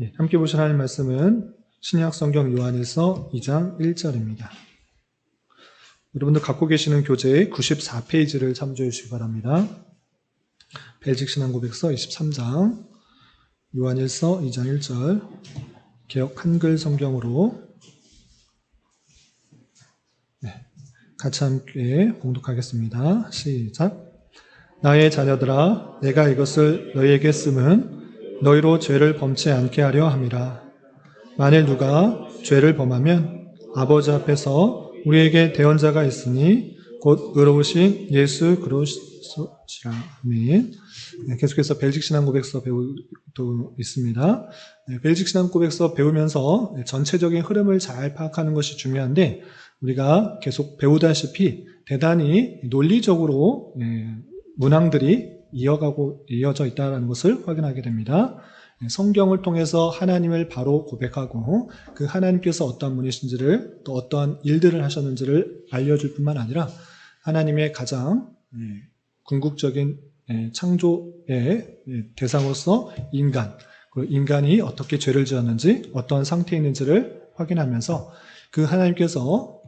예, 함께 보실 하나님 말씀은 신약 성경 요한일서 2장 1절입니다. 여러분들 갖고 계시는 교재 94페이지를 참조해 주시기 바랍니다. 벨직 신앙 고백서 23장 요한일서 2장 1절 개혁 한글 성경으로 네, 같이 함께 봉독하겠습니다. 시작. 나의 자녀들아 내가 이것을 너희에게 쓰면 너희로 죄를 범치 않게 하려 함이라. 만일 누가 죄를 범하면 아버지 앞에서 우리에게 대언자가 있으니 곧 의로우신 예수 그리스도시라. 아멘. 네, 계속해서 벨직 신앙 고백서 배우도 있습니다. 네, 벨직 신앙 고백서 배우면서 전체적인 흐름을 잘 파악하는 것이 중요한데 우리가 계속 배우다시피 대단히 논리적으로 네, 문항들이 이어가고 이어져 있다는 것을 확인하게 됩니다. 성경을 통해서 하나님을 바로 고백하고 그 하나님께서 어떠한 분이신지를 또 어떠한 일들을 하셨는지를 알려줄 뿐만 아니라 하나님의 가장 궁극적인 창조의 대상으로서 인간, 그 인간이 어떻게 죄를 지었는지 어떠한 상태에 있는지를 확인하면서 그 하나님께서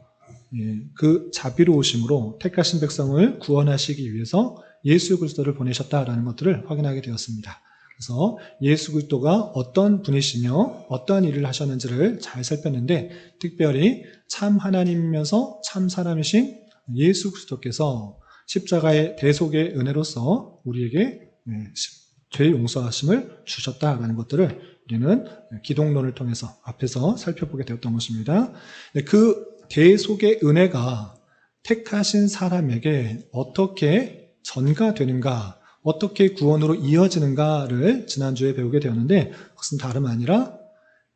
그 자비로우심으로 택하신 백성을 구원하시기 위해서 예수 그리스도를 보내셨다라는 것들을 확인하게 되었습니다. 그래서 예수 그리스도가 어떤 분이시며 어떠한 일을 하셨는지를 잘 살폈는데 특별히 참 하나님이면서 참 사람이신 예수 그리스도께서 십자가의 대속의 은혜로서 우리에게 죄 용서하심을 주셨다라는 것들을 우리는 기독론을 통해서 앞에서 살펴보게 되었던 것입니다. 그 대속의 은혜가 택하신 사람에게 어떻게 전가되는가, 어떻게 구원으로 이어지는가를 지난주에 배우게 되었는데 그것은 다름 아니라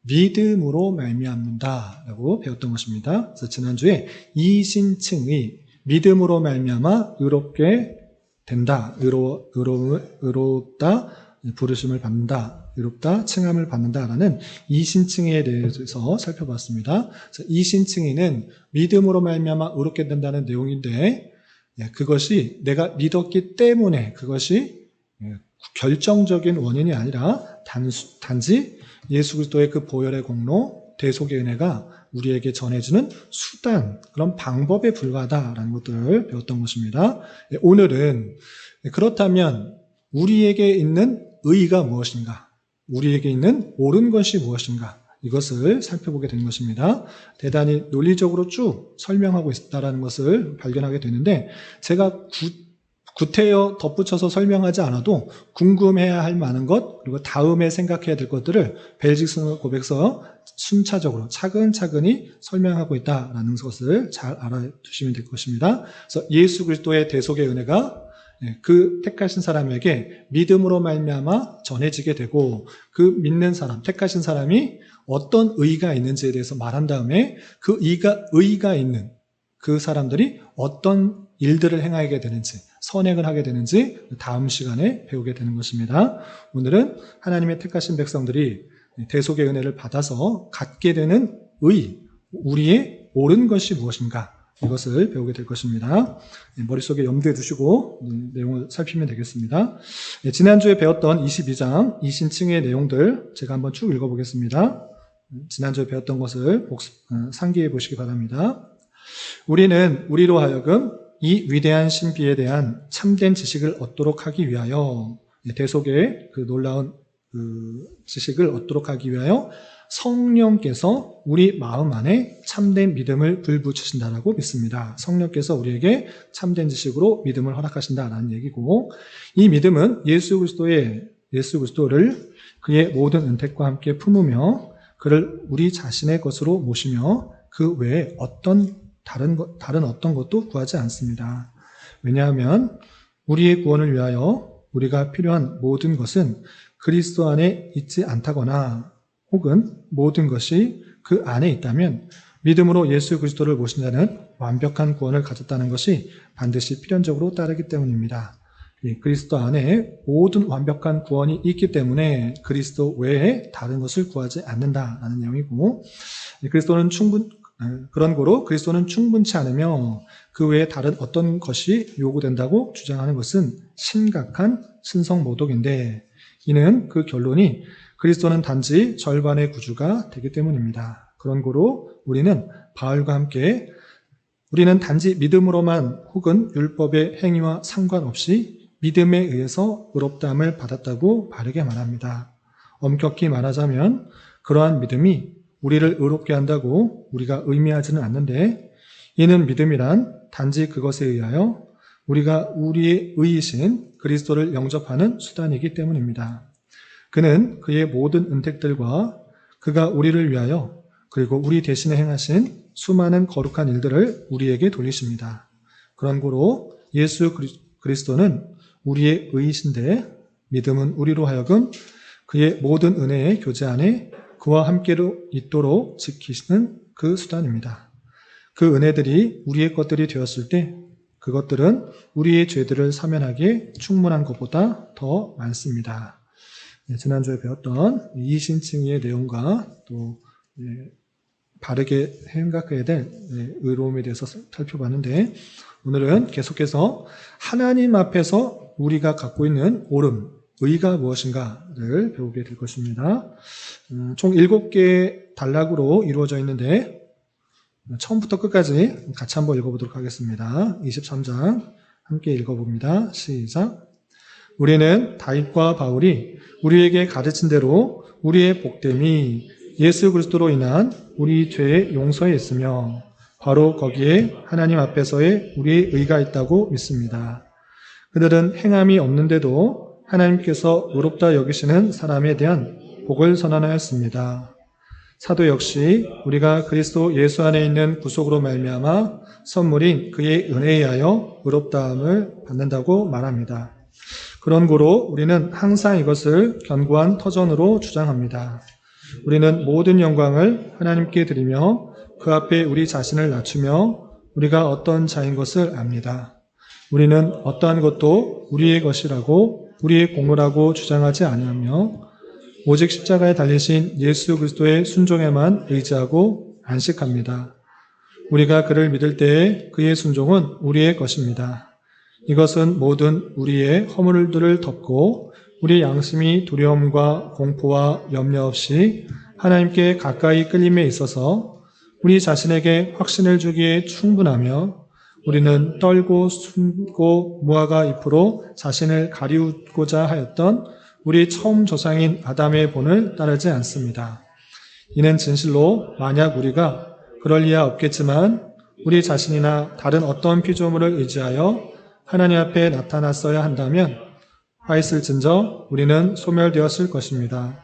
믿음으로 말미암는다라고 배웠던 것입니다. 그래서 지난주에 이신층의 믿음으로 말미암아 의롭게 된다, 의로 의로 의롭다 부르심을 받는다, 의롭다 칭함을 받는다라는 이신층에 대해서 살펴봤습니다. 이신층의는 믿음으로 말미암아 의롭게 된다는 내용인데 예, 그것이 내가 믿었기 때문에 그것이 예, 결정적인 원인이 아니라 단지 예수 그리스도의 그 보혈의 공로, 대속의 은혜가 우리에게 전해주는 수단, 그런 방법에 불과하다라는 것들을 배웠던 것입니다. 예, 오늘은 그렇다면 우리에게 있는 의가 무엇인가? 우리에게 있는 옳은 것이 무엇인가? 이것을 살펴보게 된 것입니다. 대단히 논리적으로 쭉 설명하고 있다는 것을 발견하게 되는데 제가 구, 구태여 덧붙여서 설명하지 않아도 궁금해야 할 많은 것 그리고 다음에 생각해야 될 것들을 벨직스 고백서 순차적으로 차근차근히 설명하고 있다라는 것을 잘 알아두시면 될 것입니다. 그래서 예수 그리스도의 대속의 은혜가 예, 그 택하신 사람에게 믿음으로 말미암아 전해지게 되고 그 믿는 사람, 택하신 사람이 어떤 의가 있는지에 대해서 말한 다음에 그 의가 의가 있는 그 사람들이 어떤 일들을 행하게 되는지 선행을 하게 되는지 다음 시간에 배우게 되는 것입니다. 오늘은 하나님의 택하신 백성들이 대속의 은혜를 받아서 갖게 되는 의, 우리의 옳은 것이 무엇인가 이것을 배우게 될 것입니다. 네, 머릿속에 염두에 두시고 내용을 살피면 되겠습니다. 네, 지난주에 배웠던 22장 이신층의 내용들 제가 한번 쭉 읽어보겠습니다. 지난주에 배웠던 것을 복습, 어, 상기해 보시기 바랍니다. 우리는 우리로 하여금 이 위대한 신비에 대한 참된 지식을 얻도록 하기 위하여 네, 대속의 그 놀라운 그 지식을 얻도록 하기 위하여 성령께서 우리 마음 안에 참된 믿음을 불붙이신다라고 믿습니다. 성령께서 우리에게 참된 지식으로 믿음을 허락하신다라는 얘기고 이 믿음은 예수 그리스도의 예수 그리스도를 그의 모든 은택과 함께 품으며 그를 우리 자신의 것으로 모시며 그 외에 어떤 다른 것, 다른 어떤 것도 구하지 않습니다. 왜냐하면 우리의 구원을 위하여 우리가 필요한 모든 것은 그리스도 안에 있지 않다거나 혹은 모든 것이 그 안에 있다면 믿음으로 예수 그리스도를 모신 자는 완벽한 구원을 가졌다는 것이 반드시 필연적으로 따르기 때문입니다. 그리스도 안에 모든 완벽한 구원이 있기 때문에 그리스도 외에 다른 것을 구하지 않는다라는 내용이고 그리스도는 충분 그런 거로 그리스도는 충분치 않으며 그 외에 다른 어떤 것이 요구된다고 주장하는 것은 심각한 신성 모독인데 이는 그 결론이 그리스도는 단지 절반의 구주가 되기 때문입니다. 그런 고로 우리는 바울과 함께 우리는 단지 믿음으로만 혹은 율법의 행위와 상관없이 믿음에 의해서 의롭다함을 받았다고 바르게 말합니다. 엄격히 말하자면 그러한 믿음이 우리를 의롭게 한다고 우리가 의미하지는 않는데 이는 믿음이란 단지 그것에 의하여 우리가 우리의 의이신 그리스도를 영접하는 수단이기 때문입니다. 그는 그의 모든 은택들과 그가 우리를 위하여 그리고 우리 대신에 행하신 수많은 거룩한 일들을 우리에게 돌리십니다. 그런 고로 예수 그리스도는 우리의 의이신데 믿음은 우리로 하여금 그의 모든 은혜의 교제 안에 그와 함께로 있도록 지키시는 그 수단입니다. 그 은혜들이 우리의 것들이 되었을 때 그것들은 우리의 죄들을 사면하기에 충분한 것보다 더 많습니다. 네, 지난주에 배웠던 이신칭의 내용과 또 네, 바르게 생각해야 될 네, 의로움에 대해서 살펴봤는데 오늘은 계속해서 하나님 앞에서 우리가 갖고 있는 옳음, 의가 무엇인가를 배우게 될 것입니다. 음, 총 7개의 단락으로 이루어져 있는데 처음부터 끝까지 같이 한번 읽어보도록 하겠습니다. 23장 함께 읽어봅니다. 시작. 우리는 다윗과 바울이 우리에게 가르친 대로 우리의 복됨이 예수 그리스도로 인한 우리 죄의 용서에 있으며 바로 거기에 하나님 앞에서의 우리의 의가 있다고 믿습니다. 그들은 행함이 없는데도 하나님께서 의롭다 여기시는 사람에 대한 복을 선언하였습니다. 사도 역시 우리가 그리스도 예수 안에 있는 구속으로 말미암아 선물인 그의 은혜에 의하여 의롭다함을 받는다고 말합니다. 그런 고로 우리는 항상 이것을 견고한 터전으로 주장합니다. 우리는 모든 영광을 하나님께 드리며 그 앞에 우리 자신을 낮추며 우리가 어떤 자인 것을 압니다. 우리는 어떠한 것도 우리의 것이라고 우리의 공로라고 주장하지 아니하며 오직 십자가에 달리신 예수 그리스도의 순종에만 의지하고 안식합니다. 우리가 그를 믿을 때에 그의 순종은 우리의 것입니다. 이것은 모든 우리의 허물들을 덮고 우리 양심이 두려움과 공포와 염려 없이 하나님께 가까이 끌림에 있어서 우리 자신에게 확신을 주기에 충분하며 우리는 떨고 숨고 무화과 잎으로 자신을 가리우고자 하였던 우리 처음 조상인 아담의 본을 따르지 않습니다. 이는 진실로 만약 우리가 그럴 리야 없겠지만 우리 자신이나 다른 어떤 피조물을 의지하여 하나님 앞에 나타났어야 한다면 하였을진저 우리는 소멸되었을 것입니다.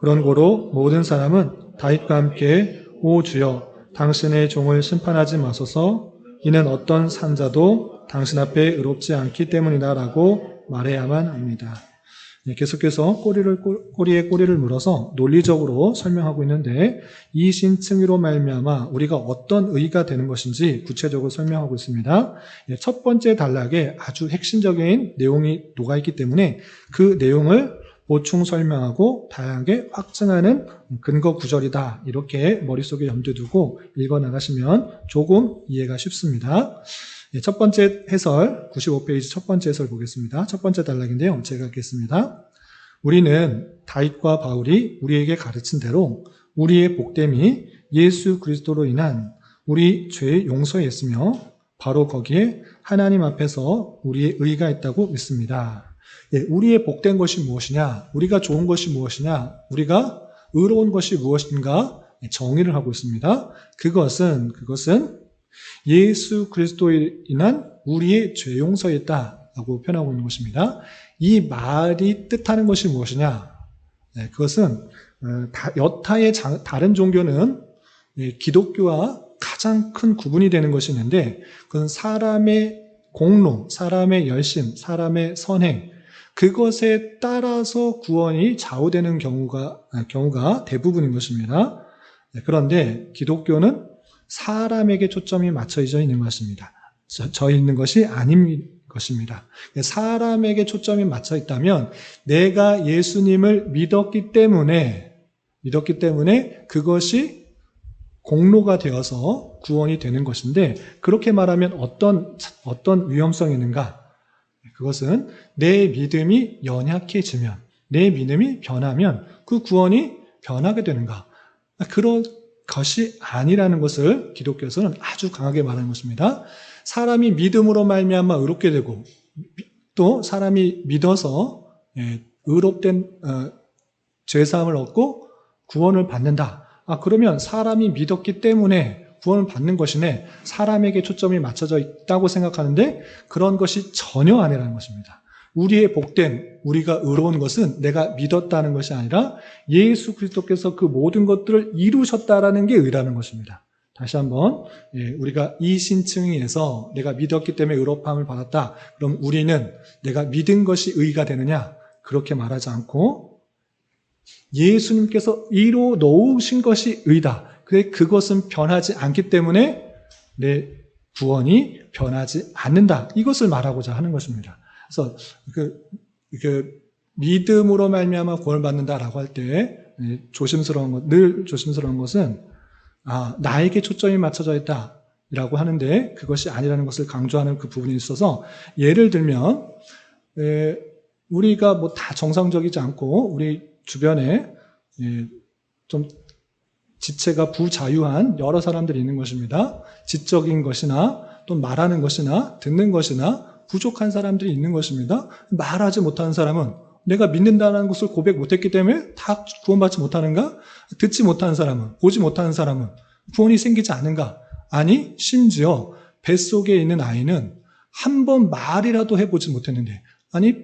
그런 고로 모든 사람은 다윗과 함께 오 주여 당신의 종을 심판하지 마소서 이는 어떤 산자도 당신 앞에 의롭지 않기 때문이다라고 말해야만 합니다. 네, 계속해서 꼬리를 꼬리에 꼬리를 물어서 논리적으로 설명하고 있는데 이 신층위로 말미암아 우리가 어떤 의가 되는 것인지 구체적으로 설명하고 있습니다. 네, 첫 번째 단락에 아주 핵심적인 내용이 녹아 있기 때문에 그 내용을 보충 설명하고 다양하게 확증하는 근거 구절이다. 이렇게 머릿속에 염두에 두고 읽어 나가시면 조금 이해가 쉽습니다. 예, 첫 번째 해설, 95페이지 첫 번째 해설 보겠습니다. 첫 번째 단락인데요. 제가 읽겠습니다. 우리는 다윗과 바울이 우리에게 가르친 대로 우리의 복됨이 예수 그리스도로 인한 우리 죄의 용서에 있으며 바로 거기에 하나님 앞에서 우리의 의가 있다고 믿습니다. 예, 우리의 복된 것이 무엇이냐? 우리가 좋은 것이 무엇이냐? 우리가 의로운 것이 무엇인가? 예, 정의를 하고 있습니다. 그것은, 그것은 예수 그리스도에 인한 우리의 죄 용서에 있다라고 표현하고 있는 것입니다. 이 말이 뜻하는 것이 무엇이냐? 네, 그것은 어, 여타의 다른 종교는 예, 기독교와 가장 큰 구분이 되는 것이 있는데 그건 사람의 공로, 사람의 열심, 사람의 선행 그것에 따라서 구원이 좌우되는 경우가 아, 경우가 대부분인 것입니다. 네, 그런데 기독교는 사람에게 초점이 맞춰져 있는 것입니다. 저 있는 것이 아닌 것입니다. 사람에게 초점이 맞춰 있다면 내가 예수님을 믿었기 때문에 믿었기 때문에 그것이 공로가 되어서 구원이 되는 것인데 그렇게 말하면 어떤 어떤 위험성이 있는가? 그것은 내 믿음이 연약해지면 내 믿음이 변하면 그 구원이 변하게 되는가? 그런 것이 아니라는 것을 기독교에서는 아주 강하게 말하는 것입니다. 사람이 믿음으로 말미암아 의롭게 되고 또 사람이 믿어서 예, 의롭된 어, 죄사함을 얻고 구원을 받는다. 아 그러면 사람이 믿었기 때문에 구원을 받는 것이네. 사람에게 초점이 맞춰져 있다고 생각하는데 그런 것이 전혀 아니라는 것입니다. 우리의 복된 우리가 의로운 것은 내가 믿었다는 것이 아니라 예수 그리스도께서 그 모든 것들을 이루셨다라는 게 의라는 것입니다. 다시 한번 예, 우리가 이 신층에서 내가 믿었기 때문에 의롭함을 받았다. 그럼 우리는 내가 믿은 것이 의가 되느냐? 그렇게 말하지 않고 예수님께서 이로 놓으신 것이 의다. 그래 그것은 변하지 않기 때문에 내 구원이 변하지 않는다. 이것을 말하고자 하는 것입니다. 그래서 그, 그 믿음으로 말미암아 구원을 받는다라고 할 때 조심스러운 것, 늘 조심스러운 것은 아 나에게 초점이 맞춰져 있다 라고 하는데 그것이 아니라는 것을 강조하는 그 부분이 있어서 예를 들면 에, 우리가 뭐 다 정상적이지 않고 우리 주변에 예, 좀 지체가 부자유한 여러 사람들이 있는 것입니다. 지적인 것이나 또 말하는 것이나 듣는 것이나 부족한 사람들이 있는 것입니다. 말하지 못하는 사람은 내가 믿는다는 것을 고백 못했기 때문에 다 구원받지 못하는가? 듣지 못하는 사람은, 보지 못하는 사람은 구원이 생기지 않는가? 아니, 심지어 뱃속에 있는 아이는 한 번 말이라도 해보지 못했는데, 아니,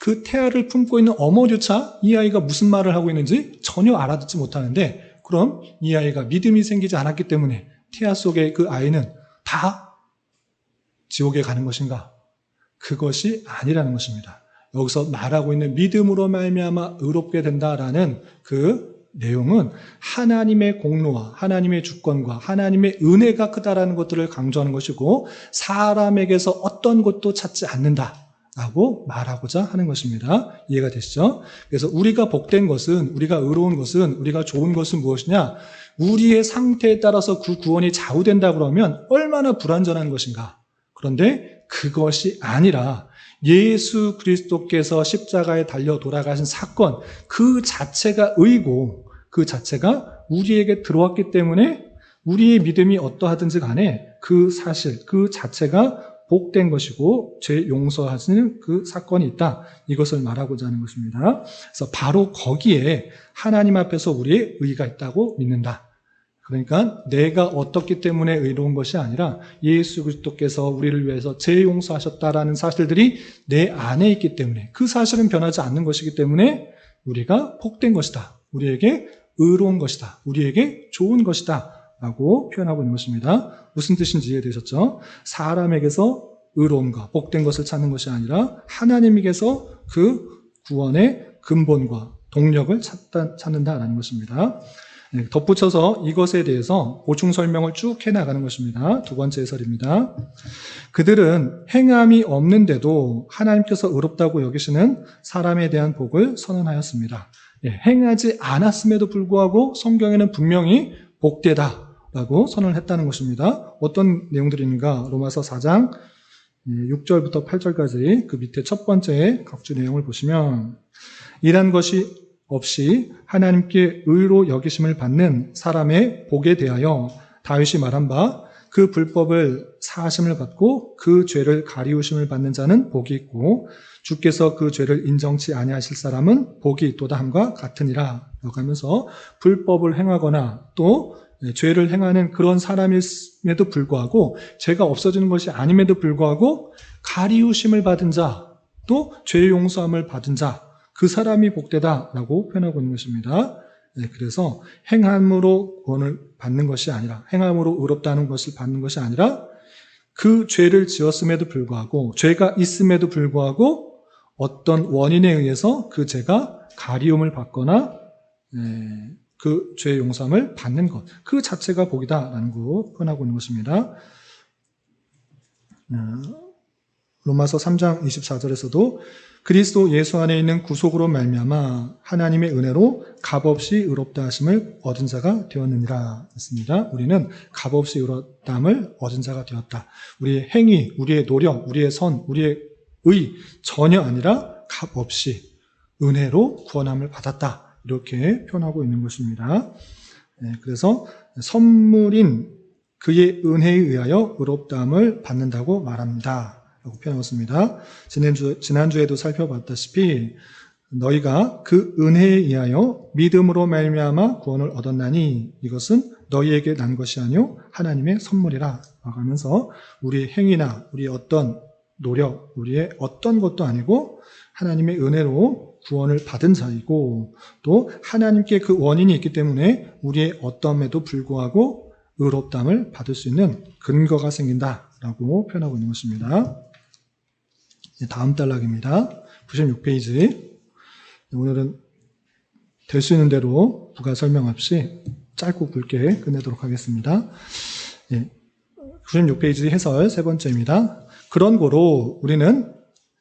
그 태아를 품고 있는 어머류차 이 아이가 무슨 말을 하고 있는지 전혀 알아듣지 못하는데, 그럼 이 아이가 믿음이 생기지 않았기 때문에 태아 속의 그 아이는 다 지옥에 가는 것인가? 그것이 아니라는 것입니다. 여기서 말하고 있는 믿음으로 말미암아 의롭게 된다라는 그 내용은 하나님의 공로와 하나님의 주권과 하나님의 은혜가 크다라는 것들을 강조하는 것이고 사람에게서 어떤 것도 찾지 않는다 라고 말하고자 하는 것입니다. 이해가 되시죠? 그래서 우리가 복된 것은 우리가 의로운 것은 우리가 좋은 것은 무엇이냐? 우리의 상태에 따라서 그 구원이 좌우된다 그러면 얼마나 불완전한 것인가? 그런데 그것이 아니라 예수 그리스도께서 십자가에 달려 돌아가신 사건 그 자체가 의고 그 자체가 우리에게 들어왔기 때문에 우리의 믿음이 어떠하든지 간에 그 사실 그 자체가 복된 것이고 죄 용서하시는 그 사건이 있다. 이것을 말하고자 하는 것입니다. 그래서 바로 거기에 하나님 앞에서 우리의 의가 있다고 믿는다. 그러니까 내가 어떻기 때문에 의로운 것이 아니라 예수 그리스도께서 우리를 위해서 죄 용서하셨다라는 사실들이 내 안에 있기 때문에 그 사실은 변하지 않는 것이기 때문에 우리가 복된 것이다. 우리에게 의로운 것이다. 우리에게 좋은 것이다. 라고 표현하고 있는 것입니다. 무슨 뜻인지 이해되셨죠? 사람에게서 의로움과 복된 것을 찾는 것이 아니라 하나님에게서 그 구원의 근본과 동력을 찾다, 찾는다라는 것입니다. 네, 덧붙여서 이것에 대해서 보충 설명을 쭉 해나가는 것입니다. 두 번째 해설입니다. 그들은 행함이 없는데도 하나님께서 의롭다고 여기시는 사람에 대한 복을 선언하였습니다. 예, 행하지 않았음에도 불구하고 성경에는 분명히 복되다 라고 선언을 했다는 것입니다. 어떤 내용들인가? 로마서 4장 6절부터 8절까지 그 밑에 첫 번째 각주 내용을 보시면 이란 것이 없이 하나님께 의로 여기심을 받는 사람의 복에 대하여 다윗이 말한 바 그 불법을 사하심을 받고 그 죄를 가리우심을 받는 자는 복이 있고 주께서 그 죄를 인정치 아니하실 사람은 복이 있도다 함과 같으니라 라고 하면서 불법을 행하거나 또 죄를 행하는 그런 사람임에도 불구하고 죄가 없어지는 것이 아님에도 불구하고 가리우심을 받은 자 또 죄 용서함을 받은 자 그 사람이 복되다라고 표현하고 있는 것입니다. 네, 그래서 행함으로 구원을 받는 것이 아니라 행함으로 의롭다는 것을 받는 것이 아니라 그 죄를 지었음에도 불구하고 죄가 있음에도 불구하고 어떤 원인에 의해서 그 죄가 가리움을 받거나 네, 그죄 용서함을 받는 것, 그 자체가 복이다라는 거 표현하고 있는 것입니다. 어, 로마서 3장 24절에서도 그리스도 예수 안에 있는 구속으로 말미암아 하나님의 은혜로 값없이 의롭다 하심을 얻은 자가 되었느니라 했습니다. 우리는 값없이 의롭다함을 얻은 자가 되었다. 우리의 행위, 우리의 노력, 우리의 선, 우리의 의 전혀 아니라 값없이 은혜로 구원함을 받았다. 이렇게 표현하고 있는 것입니다. 네, 그래서 선물인 그의 은혜에 의하여 의롭다함을 받는다고 말합니다. 라고 표현했습니다. 지난주, 지난주에도 살펴봤다시피 너희가 그 은혜에 의하여 믿음으로 말미암아 구원을 얻었나니 이것은 너희에게 난 것이 아니요 하나님의 선물이라 하면서 우리의 행위나 우리의 어떤 노력, 우리의 어떤 것도 아니고 하나님의 은혜로 구원을 받은 자이고 또 하나님께 그 원인이 있기 때문에 우리의 어떠함에도 불구하고 의롭담을 받을 수 있는 근거가 생긴다라고 표현하고 있는 것입니다. 네, 다음 단락입니다. 96페이지. 오늘은 될 수 있는 대로 부가 설명 없이 짧고 굵게 끝내도록 하겠습니다. 예, 96페이지 해설 세 번째입니다. 그런 고로 우리는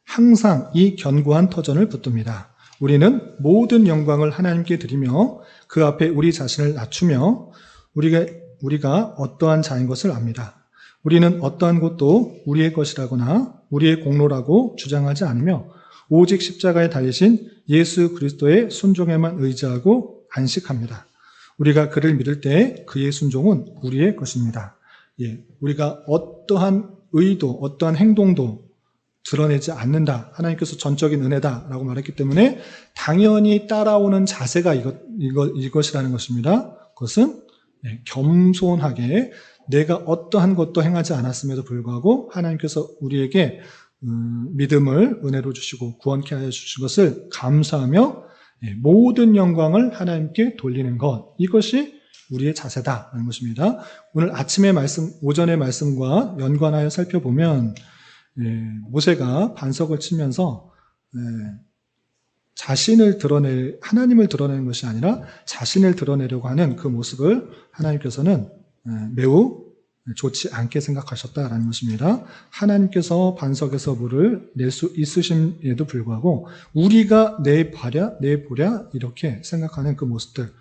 항상 이 견고한 터전을 붙듭니다. 우리는 모든 영광을 하나님께 드리며 그 앞에 우리 자신을 낮추며 우리가, 우리가 어떠한 자인 것을 압니다. 우리는 어떠한 것도 우리의 것이라거나 우리의 공로라고 주장하지 않으며 오직 십자가에 달리신 예수 그리스도의 순종에만 의지하고 안식합니다. 우리가 그를 믿을 때 그의 순종은 우리의 것입니다. 예, 우리가 어떠한 의도, 어떠한 행동도 드러내지 않는다. 하나님께서 전적인 은혜다라고 말했기 때문에 당연히 따라오는 자세가 이것, 이것, 이것이라는 것입니다. 그것은 예, 겸손하게 내가 어떠한 것도 행하지 않았음에도 불구하고 하나님께서 우리에게 음, 믿음을 은혜로 주시고 구원케 하여 주신 것을 감사하며 예, 모든 영광을 하나님께 돌리는 것 이것이 우리의 자세다라는 것입니다. 오늘 아침의 말씀, 오전의 말씀과 연관하여 살펴보면 예, 모세가 반석을 치면서 예, 자신을 드러낼 하나님을 드러내는 것이 아니라 자신을 드러내려고 하는 그 모습을 하나님께서는 매우 좋지 않게 생각하셨다라는 것입니다. 하나님께서 반석에서 물을 낼 수 있으심에도 불구하고 우리가 내봐랴, 내 보랴 이렇게 생각하는 그 모습들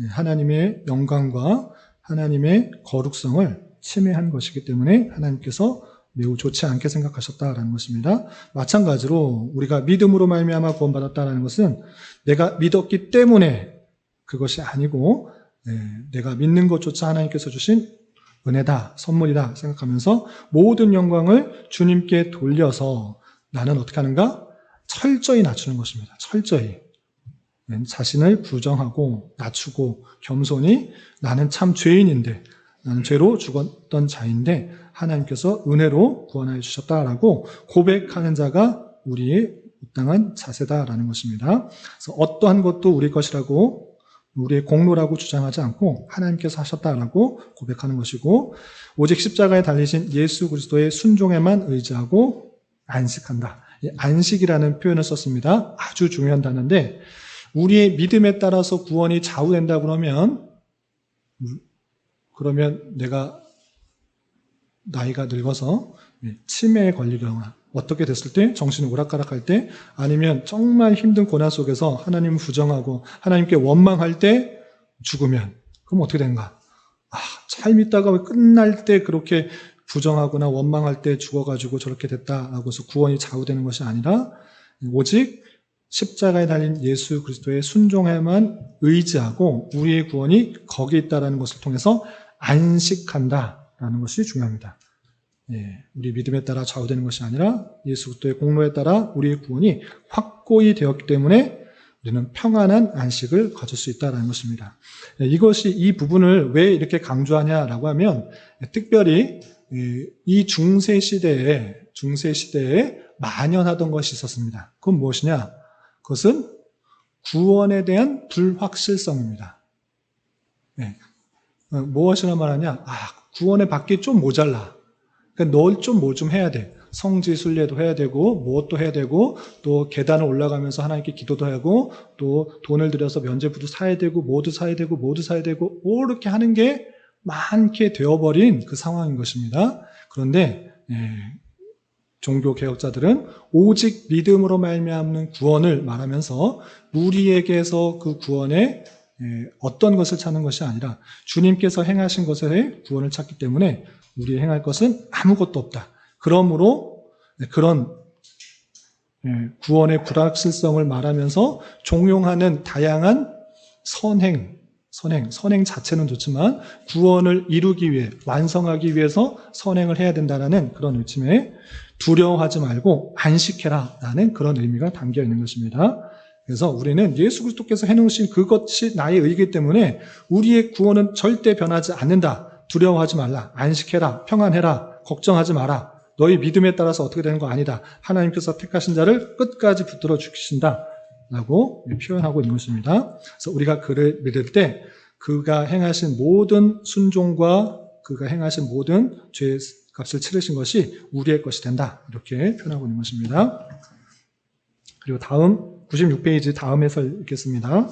예, 하나님의 영광과 하나님의 거룩성을 침해한 것이기 때문에 하나님께서 매우 좋지 않게 생각하셨다라는 것입니다. 마찬가지로 우리가 믿음으로 말미암아 구원받았다는 것은 내가 믿었기 때문에 그것이 아니고 예, 내가 믿는 것조차 하나님께서 주신 은혜다, 선물이다 생각하면서 모든 영광을 주님께 돌려서 나는 어떻게 하는가? 철저히 낮추는 것입니다. 철저히. 자신을 부정하고 낮추고 겸손히 나는 참 죄인인데 나는 죄로 죽었던 자인데 하나님께서 은혜로 구원하여 주셨다라고 고백하는 자가 우리의 마땅한 자세다라는 것입니다. 그래서 어떠한 것도 우리 것이라고 우리의 공로라고 주장하지 않고 하나님께서 하셨다라고 고백하는 것이고 오직 십자가에 달리신 예수 그리스도의 순종에만 의지하고 안식한다. 안식이라는 표현을 썼습니다. 아주 중요한 단어인데 우리의 믿음에 따라서 구원이 좌우된다 그러면 그러면 내가 나이가 늙어서 치매에 걸리거나 어떻게 됐을 때 정신이 오락가락할 때 아니면 정말 힘든 고난 속에서 하나님을 부정하고 하나님께 원망할 때 죽으면 그럼 어떻게 되는가? 아, 잘 믿다가 끝날 때 그렇게 부정하거나 원망할 때 죽어가지고 저렇게 됐다라고 해서 구원이 좌우되는 것이 아니라 오직 십자가에 달린 예수 그리스도의 순종에만 의지하고 우리의 구원이 거기 있다라는 것을 통해서 안식한다라는 것이 중요합니다. 예, 우리 믿음에 따라 좌우되는 것이 아니라 예수 그리스도의 공로에 따라 우리의 구원이 확고히 되었기 때문에 우리는 평안한 안식을 가질 수 있다는 것입니다. 예, 이것이 이 부분을 왜 이렇게 강조하냐라고 하면 특별히 이 중세 시대에 중세 시대에 만연하던 것이 있었습니다. 그건 무엇이냐? 그것은 구원에 대한 불확실성입니다. 네. 무엇이라 말하냐? 아, 구원에 받기 좀 모자라. 그러니까 널좀 뭐 좀 해야 돼. 성지 순례도 해야 되고 무엇도 해야 되고 또 계단을 올라가면서 하나님께 기도도 하고 또 돈을 들여서 면제부도 사야 되고 모두 사야 되고 모두 사야 되고 이렇게 하는 게 많게 되어버린 그 상황인 것입니다. 그런데 예, 종교 개혁자들은 오직 믿음으로 말미암는 구원을 말하면서 우리에게서 그 구원에 예, 어떤 것을 찾는 것이 아니라 주님께서 행하신 것의 구원을 찾기 때문에 우리 행할 것은 아무것도 없다. 그러므로 그런 예, 구원의 불확실성을 말하면서 종용하는 다양한 선행, 선행, 선행 자체는 좋지만 구원을 이루기 위해, 완성하기 위해서 선행을 해야 된다는 그런 의침에 두려워하지 말고 안식해라 라는 그런 의미가 담겨 있는 것입니다. 그래서 우리는 예수 그리스도께서 해놓으신 그것이 나의 의기 때문에 우리의 구원은 절대 변하지 않는다. 두려워하지 말라. 안식해라. 평안해라. 걱정하지 마라. 너희 믿음에 따라서 어떻게 되는 거 아니다. 하나님께서 택하신 자를 끝까지 붙들어 죽이신다. 라고 표현하고 있는 것입니다. 그래서 우리가 그를 믿을 때 그가 행하신 모든 순종과 그가 행하신 모든 죄의 값을 치르신 것이 우리의 것이 된다. 이렇게 표현하고 있는 것입니다. 그리고 다음 96페이지 다음에서 읽겠습니다.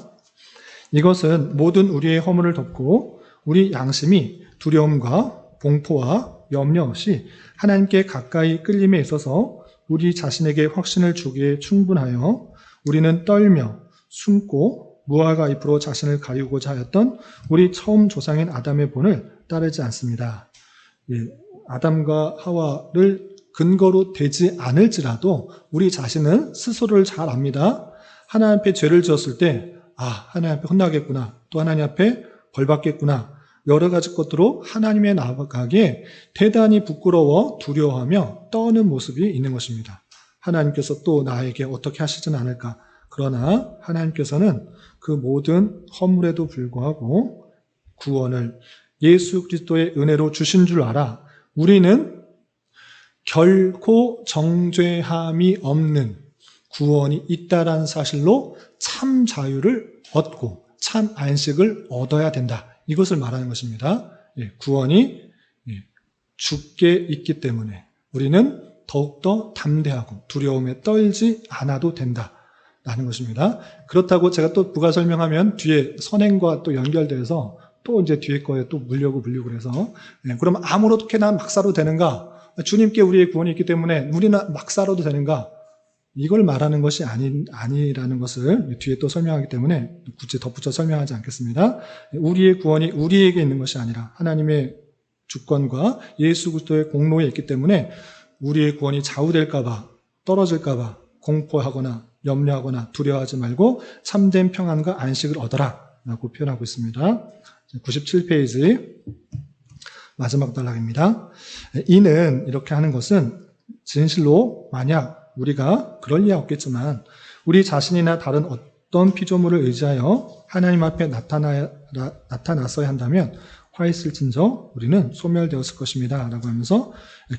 이것은 모든 우리의 허물을 덮고 우리 양심이 두려움과 공포와 염려 없이 하나님께 가까이 끌림에 있어서 우리 자신에게 확신을 주기에 충분하여 우리는 떨며 숨고 무화과 잎으로 자신을 가리고자 하였던 우리 처음 조상인 아담의 본을 따르지 않습니다. 예, 아담과 하와를 근거로 되지 않을지라도 우리 자신은 스스로를 잘 압니다. 하나님 앞에 죄를 지었을 때, 아, 하나님 앞에 혼나겠구나. 또 하나님 앞에 벌 받겠구나. 여러 가지 것들로 하나님의 나아가기에 대단히 부끄러워 두려워하며 떠는 모습이 있는 것입니다. 하나님께서 또 나에게 어떻게 하시진 않을까. 그러나 하나님께서는 그 모든 허물에도 불구하고 구원을 예수 그리스도의 은혜로 주신 줄 알아. 우리는 결코 정죄함이 없는 구원이 있다라는 사실로 참 자유를 얻고 참 안식을 얻어야 된다. 이것을 말하는 것입니다. 예, 구원이 예, 죽게 있기 때문에 우리는 더욱더 담대하고 두려움에 떨지 않아도 된다. 라는 것입니다. 그렇다고 제가 또 부가 설명하면 뒤에 선행과 또 연결돼서 또 이제 뒤에 거에 또 물려고 물리고 그래서 예, 그럼 아무렇게나 막 살아도 되는가? 주님께 우리의 구원이 있기 때문에 우리는 막 살아도 되는가? 이걸 말하는 것이 아니, 아니라는 것을 뒤에 또 설명하기 때문에 굳이 덧붙여 설명하지 않겠습니다. 우리의 구원이 우리에게 있는 것이 아니라 하나님의 주권과 예수 그리스도의 공로에 있기 때문에 우리의 구원이 좌우될까봐 떨어질까봐 공포하거나 염려하거나 두려워하지 말고 참된 평안과 안식을 얻어라 라고 표현하고 있습니다. 97페이지 마지막 단락입니다. 이는 이렇게 하는 것은 진실로 만약 우리가 그럴 리야 없겠지만 우리 자신이나 다른 어떤 피조물을 의지하여 하나님 앞에 나타나, 나타났어야 한다면 화 있을진저 우리는 소멸되었을 것입니다. 라고 하면서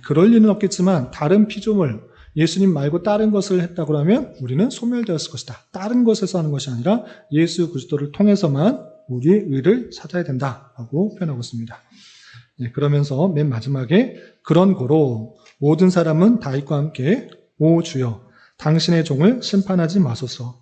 그럴 리는 없겠지만 다른 피조물, 예수님 말고 다른 것을 했다고 하면 우리는 소멸되었을 것이다. 다른 것에서 하는 것이 아니라 예수 그리스도를 통해서만 우리의 의를 찾아야 된다라고 표현하고 있습니다. 네, 그러면서 맨 마지막에 그런 고로 모든 사람은 다윗과 함께 오 주여 당신의 종을 심판하지 마소서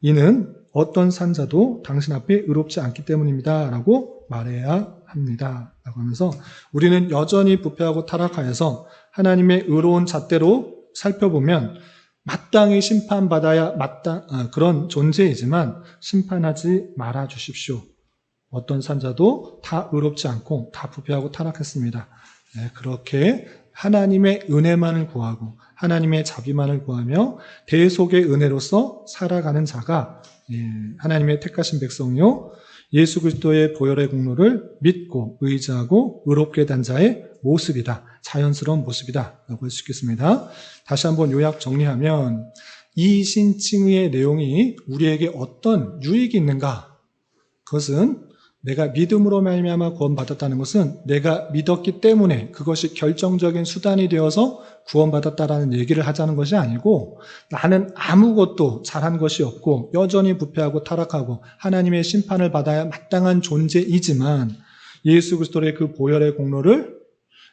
이는 어떤 산자도 당신 앞에 의롭지 않기 때문입니다. 라고 말해야 합니다. 라고 하면서 우리는 여전히 부패하고 타락하여서 하나님의 의로운 잣대로 살펴보면 마땅히 심판받아야 마땅, 아, 그런 존재이지만 심판하지 말아 주십시오. 어떤 산자도 다 의롭지 않고 다 부패하고 타락했습니다. 네, 그렇게 하나님의 은혜만을 구하고 하나님의 자비만을 구하며 대속의 은혜로서 살아가는 자가 예, 하나님의 택하신 백성이요 예수 그리스도의 보혈의 공로를 믿고 의지하고 의롭게 된 자의 모습이다. 자연스러운 모습이다. 라고 할 수 있겠습니다. 다시 한번 요약 정리하면 이 신칭의 내용이 우리에게 어떤 유익이 있는가? 그것은 내가 믿음으로 말미암아 구원받았다는 것은 내가 믿었기 때문에 그것이 결정적인 수단이 되어서 구원받았다라는 얘기를 하자는 것이 아니고 나는 아무것도 잘한 것이 없고 여전히 부패하고 타락하고 하나님의 심판을 받아야 마땅한 존재이지만 예수 그리스도의 그 보혈의 공로를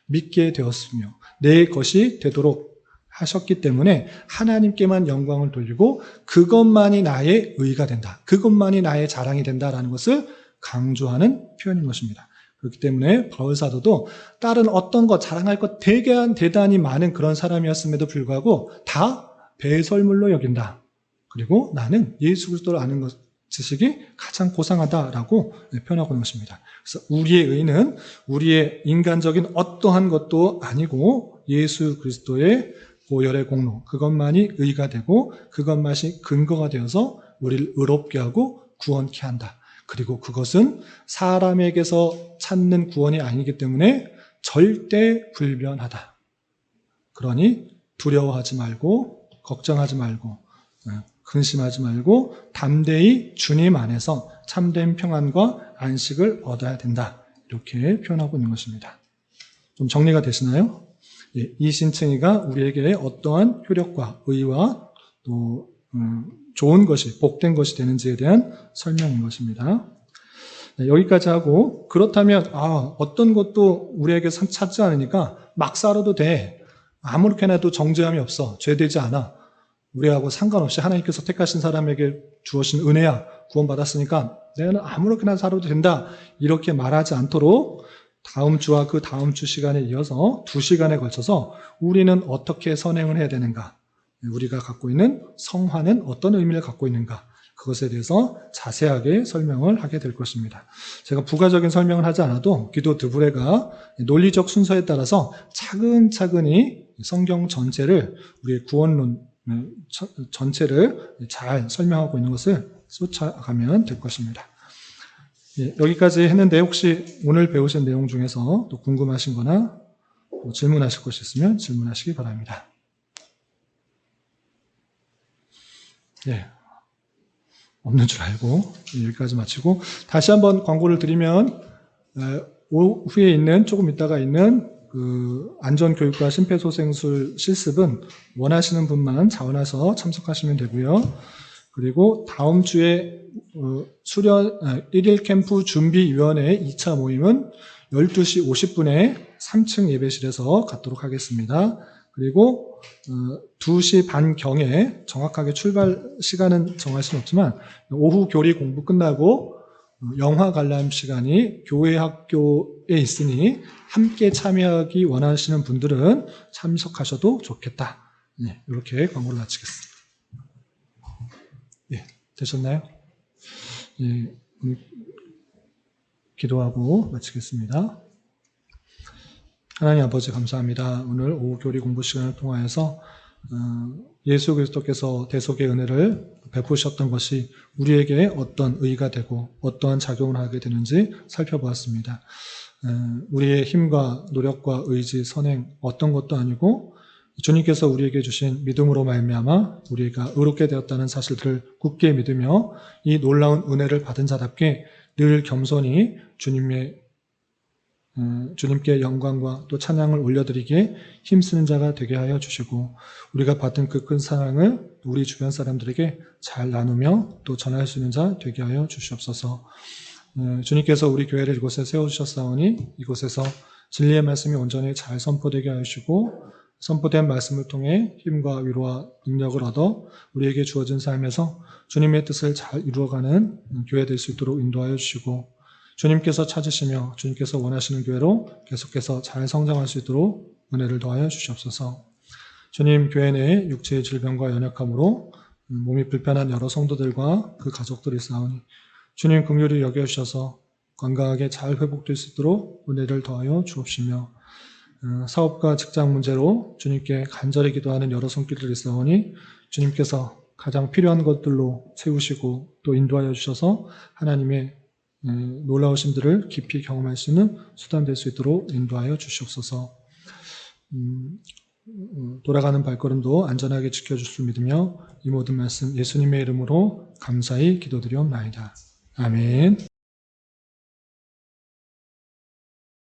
믿게 되었으며 내 것이 되도록 하셨기 때문에 하나님께만 영광을 돌리고 그것만이 나의 의가 된다. 그것만이 나의 자랑이 된다라는 것을 강조하는 표현인 것입니다. 그렇기 때문에 바울 사도도 다른 어떤 것 자랑할 것 대개한 대단히 많은 그런 사람이었음에도 불구하고 다 배설물로 여긴다. 그리고 나는 예수 그리스도를 아는 것 지식이 가장 고상하다라고 표현하고 있는 것입니다. 그래서 우리의 의는 우리의 인간적인 어떠한 것도 아니고 예수 그리스도의 보혈의 공로 그것만이 의가 되고 그것만이 근거가 되어서 우리를 의롭게 하고 구원케 한다. 그리고 그것은 사람에게서 찾는 구원이 아니기 때문에 절대 불변하다. 그러니 두려워하지 말고 걱정하지 말고 어, 근심하지 말고 담대히 주님 안에서 참된 평안과 안식을 얻어야 된다. 이렇게 표현하고 있는 것입니다. 좀 정리가 되시나요? 예, 이 신칭이가 우리에게 어떠한 효력과 의와 또 음, 좋은 것이 복된 것이 되는지에 대한 설명인 것입니다. 네, 여기까지 하고 그렇다면 아, 어떤 것도 우리에게 상- 찾지 않으니까 막 살아도 돼. 아무렇게나 해도 정죄함이 없어. 죄되지 않아. 우리하고 상관없이 하나님께서 택하신 사람에게 주어진 은혜야. 구원받았으니까 내가 아무렇게나 살아도 된다. 이렇게 말하지 않도록 다음 주와 그 다음 주 시간에 이어서 두 시간에 걸쳐서 우리는 어떻게 선행을 해야 되는가? 우리가 갖고 있는 성화는 어떤 의미를 갖고 있는가? 그것에 대해서 자세하게 설명을 하게 될 것입니다. 제가 부가적인 설명을 하지 않아도 기도 드브레가 논리적 순서에 따라서 차근차근히 성경 전체를 우리의 구원론 음, 저- 전체를 잘 설명하고 있는 것을 쫓아가면 될 것입니다. 예, 여기까지 했는데 혹시 오늘 배우신 내용 중에서 또 궁금하신 거나 또 질문하실 것이 있으면 질문하시기 바랍니다. 예. 없는 줄 알고 여기까지 마치고 다시 한번 광고를 드리면 에, 오후에 있는 조금 있다가 있는 그 안전교육과 심폐소생술 실습은 원하시는 분만 자원해서 참석하시면 되고요. 그리고 다음 주에 어, 수련 아, 1일 캠프 준비위원회 2차 모임은 12시 50분에 3층 예배실에서 갖도록 하겠습니다. 그리고 어, 2시 반 경에 정확하게 출발 시간은 정할 수는 없지만 오후 교리 공부 끝나고 어, 영화 관람 시간이 교회 학교에 있으니 함께 참여하기 원하시는 분들은 참석하셔도 좋겠다. 네, 이렇게 광고를 마치겠습니다. 예, 되셨나요? 예, 음, 기도하고 마치겠습니다. 하나님 아버지 감사합니다. 오늘 오후 교리 공부 시간을 통하여서 어, 예수 그리스도께서 대속의 은혜를 베푸셨던 것이 우리에게 어떤 의가 되고 어떠한 작용을 하게 되는지 살펴보았습니다. 어, 우리의 힘과 노력과 의지, 선행 어떤 것도 아니고 주님께서 우리에게 주신 믿음으로 말미암아 우리가 의롭게 되었다는 사실들을 굳게 믿으며 이 놀라운 은혜를 받은 자답게 늘 겸손히 주님의 음, 주님께 영광과 또 찬양을 올려드리기에 힘쓰는 자가 되게 하여 주시고 우리가 받은 그 큰 사랑을 우리 주변 사람들에게 잘 나누며 또 전할 수 있는 자 되게 하여 주시옵소서. 음, 주님께서 우리 교회를 이곳에 세워주셨사오니 이곳에서 진리의 말씀이 온전히 잘 선포되게 하시고 선포된 말씀을 통해 힘과 위로와 능력을 얻어 우리에게 주어진 삶에서 주님의 뜻을 잘 이루어가는 교회 될 수 있도록 인도하여 주시고 주님께서 찾으시며 주님께서 원하시는 교회로 계속해서 잘 성장할 수 있도록 은혜를 더하여 주시옵소서. 주님 교회 내에 육체의 질병과 연약함으로 몸이 불편한 여러 성도들과 그 가족들이 싸우니 주님 긍휼히 여겨 주셔서 건강하게 잘 회복될 수 있도록 은혜를 더하여 주옵시며 어, 사업과 직장 문제로 주님께 간절히 기도하는 여러 손길들이 있사오니 주님께서 가장 필요한 것들로 채우시고 또 인도하여 주셔서 하나님의 에, 놀라우심들을 깊이 경험할 수 있는 수단 될 수 있도록 인도하여 주시옵소서. 음, 음, 돌아가는 발걸음도 안전하게 지켜줄 줄 믿으며 이 모든 말씀 예수님의 이름으로 감사히 기도드리옵나이다. 아멘.